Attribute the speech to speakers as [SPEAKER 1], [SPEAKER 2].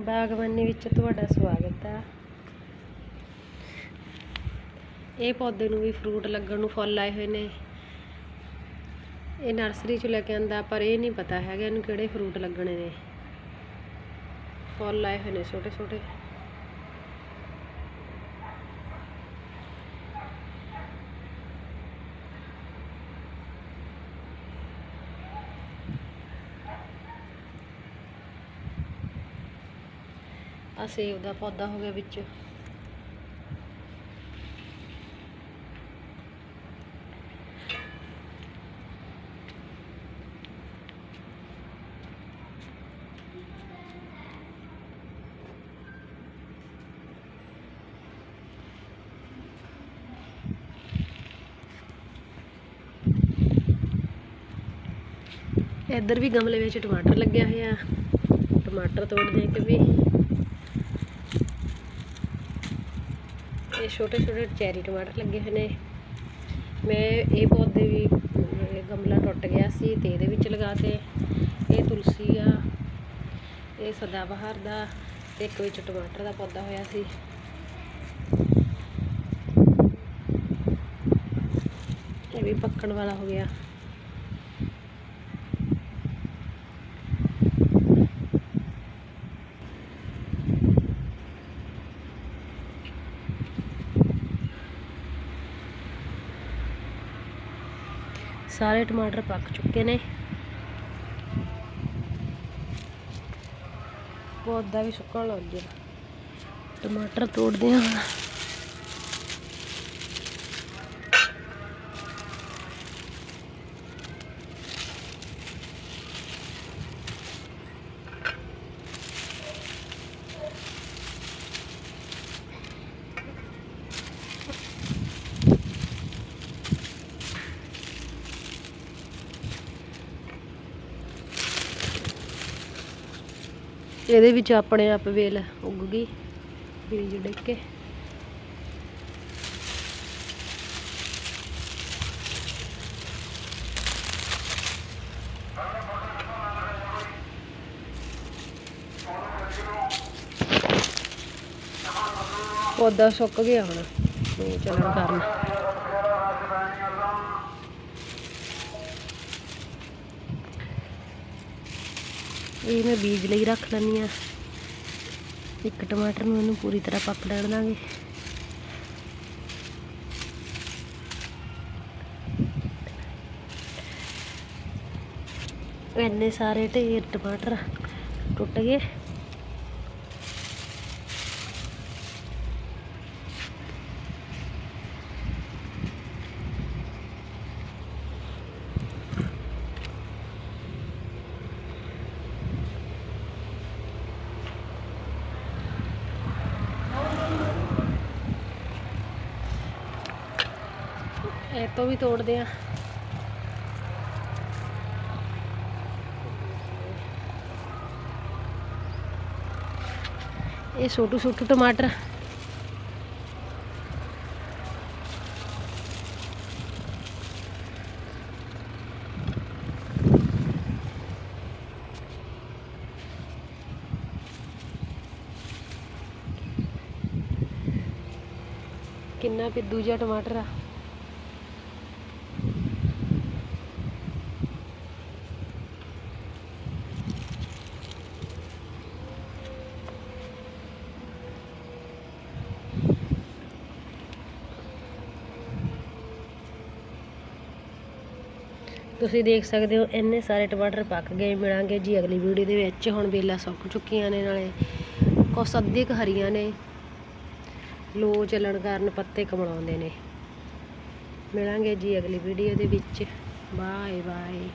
[SPEAKER 1] ਬਾਗਬਾਨੀ ਵਿੱਚ ਤੁਹਾਡਾ ਸਵਾਗਤ ਹੈ ਇਹ ਪੌਦੇ ਨੂੰ ਵੀ ਫਰੂਟ ਲੱਗਣ ਨੂੰ ਫੁੱਲ ਆਏ ਹੋਏ ਨੇ। ਇਹ ਨਰਸਰੀ ਚ ਲੈ ਕੇ ਆਂਦਾ, ਪਰ ਇਹ ਨਹੀਂ ਪਤਾ ਹੈਗਾ ਇਹਨੂੰ ਕਿਹੜੇ ਫਰੂਟ ਲੱਗਣੇ ਨੇ। ਫੁੱਲ ਆਏ ਹੋਏ ਨੇ ਛੋਟੇ ਛੋਟੇ ਆ ਸੇਬ ਦਾ ਪੌਦਾ ਹੋ ਗਿਆ ਵਿੱਚ। ਇੱਧਰ ਵੀ ਗਮਲੇ ਵਿੱਚ ਟਮਾਟਰ ਲੱਗਿਆ ਹੋਇਆ। ਟਮਾਟਰ ਤੋੜਦੇ ਕਿ ਵੀ। ਇਹ ਛੋਟੇ ਛੋਟੇ ਚੈਰੀ ਟਮਾਟਰ ਲੱਗੇ ਹੋਏ ਨੇ। ਮੈਂ ਇਹ ਪੌਦੇ ਵੀ ਗਮਲਾ ਟੁੱਟ ਗਿਆ ਸੀ ਤੇ ਇਹਦੇ ਵਿੱਚ ਲਗਾਤੇ ਇਹ ਤੁਲਸੀ ਆ, ਇਹ ਸਦਾਬਹਾਰ ਦਾ ਤੇ ਇੱਕ ਵਿੱਚ ਟਮਾਟਰ ਦਾ ਪੌਦਾ ਹੋਇਆ ਸੀ। ਇਹ ਵੀ ਪੱਕਣ ਵਾਲਾ ਹੋ ਗਿਆ। ਸਾਰੇ ਟਮਾਟਰ ਪੱਕ ਚੁੱਕੇ ਨੇ। ਪੌਦਾ ਵੀ ਸੁੱਕਣ ਲੱਗ ਗਿਆ। ਟਮਾਟਰ ਤੋੜਦੇ ਹਾਂ। ਇਹਦੇ ਵਿੱਚ ਆਪਣੇ ਆਪ ਵੇਲ ਉੱਗ ਗਈ, ਬੀਜ ਡਿੱਗ ਕੇ। ਪੌਦਾ ਸੁੱਕ ਗਿਆ ਹੁਣ ਤੇ ਚੱਲਣ ਕਾਰਨ। ਇਹ ਮੈਂ ਬੀਜ ਲਈ ਰੱਖ ਲੈਂਦੀ ਆ ਇੱਕ ਟਮਾਟਰ ਨੂੰ ਇਹਨੂੰ ਪੂਰੀ ਤਰ੍ਹਾਂ ਪੱਕ ਲੈਣ ਦਾਂਗੇ। ਇੰਨੇ ਸਾਰੇ ਢੇਰ ਟਮਾਟਰ ਟੁੱਟ ਗਏ। ਇਹ ਤੋਂ ਵੀ ਤੋੜਦੇ ਆ। ਇਹ ਛੋਟੂ ਛੋਟੂ ਟਮਾਟਰ। ਕਿੰਨਾ ਪਿੱਦੂ ਜਿਹਾ ਟਮਾਟਰ ਆ। ਤੁਸੀਂ ਦੇਖ ਸਕਦੇ ਹੋ, ਇੰਨੇ ਸਾਰੇ ਟਮਾਟਰ ਪੱਕ ਗਏ, ਮਿਲਾਂਗੇ ਜੀ ਅਗਲੀ ਵੀਡੀਓ ਦੇ ਵਿੱਚ। ਹੁਣ ਬੇਲਾਂ ਸੁੱਕ ਚੁੱਕੀਆਂ ਨੇ ਨਾਲੇ, ਕੁਛ ਅੱਧੀ ਕੁ ਹਰੀਆਂ ਨੇ। ਲੋ ਚੱਲਣ ਕਾਰਨ ਪੱਤੇ ਕਮਲਾਉਂਦੇ ਨੇ। ਮਿਲਾਂਗੇ ਜੀ ਅਗਲੀ ਵੀਡੀਓ ਦੇ ਵਿੱਚ। Bye bye